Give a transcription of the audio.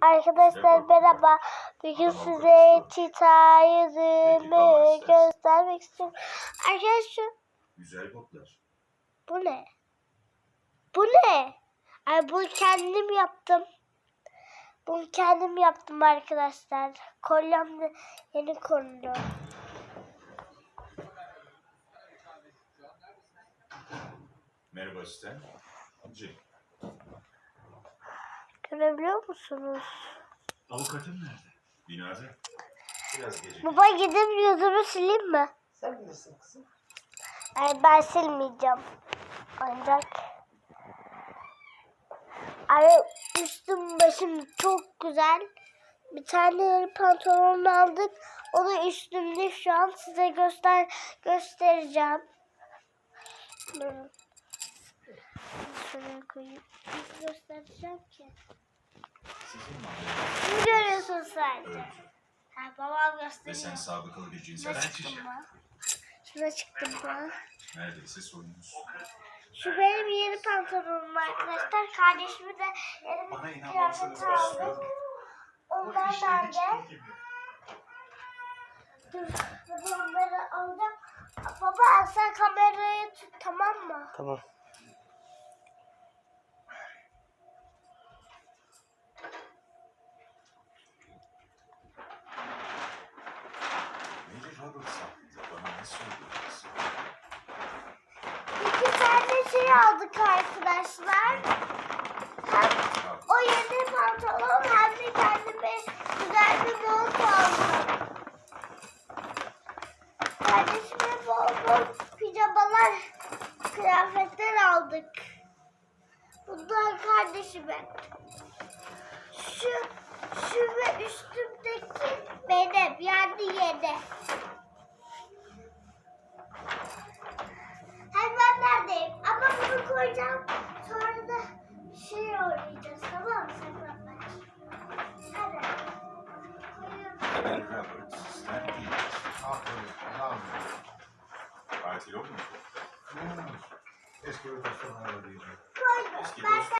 Arkadaşlar merhaba. Bugün size çita yüzümü göstermek istiyorum. Arkadaşlar Güzel botlar. bu ne? Bu ne? Ay bunu kendim yaptım. Bunu kendim yaptım arkadaşlar. Kolyem de yeni konulu. Merhaba asistan. Amca. Görebiliyor musunuz? Avukatım nerede? Binada. Biraz gecikti. Baba gidip yüzümü sileyim mi? Sen bilirsin kızım. Ay ben silmeyeceğim. Ancak Ay üstüm başım çok güzel. Bir tane yeni pantolon aldık. O da üstümde şu an size göster göstereceğim. Şuraya koyayım. Nasıl göstereceğim ki? Bunu görüyorsun sadece. Ha, babam Ve gösteriyor. sen sabıkalı bir cinsel Şuna erkek. çıktım mı? Neredeyse soyunuz. Şu benim yeni pantolonum arkadaşlar. Kardeşime de yeni bir kıyafet ben aldık. söylüyorum. Onlar nerede? Dur, onları alacağım. Baba sen kamerayı tut tamam mı? Tamam. İki tane şey aldık arkadaşlar. Hem o yeni pantolon hem de kendime güzel bir mont aldım. Kardeşime bol bol pijamalar, kıyafetler aldık. Bunlar kardeşime. Şu, şu ve üstümdeki benim yani yeni. Koyacağım. Sonra da şey oynayacağız tamam mı? Saklambaç. Hadi. Koyuyorum. Sen değil. Aferin. Bravo. Tatil olmuş. Hmm. Eski bir dostum var diyeceğim. Koydum. Eski Ben dost.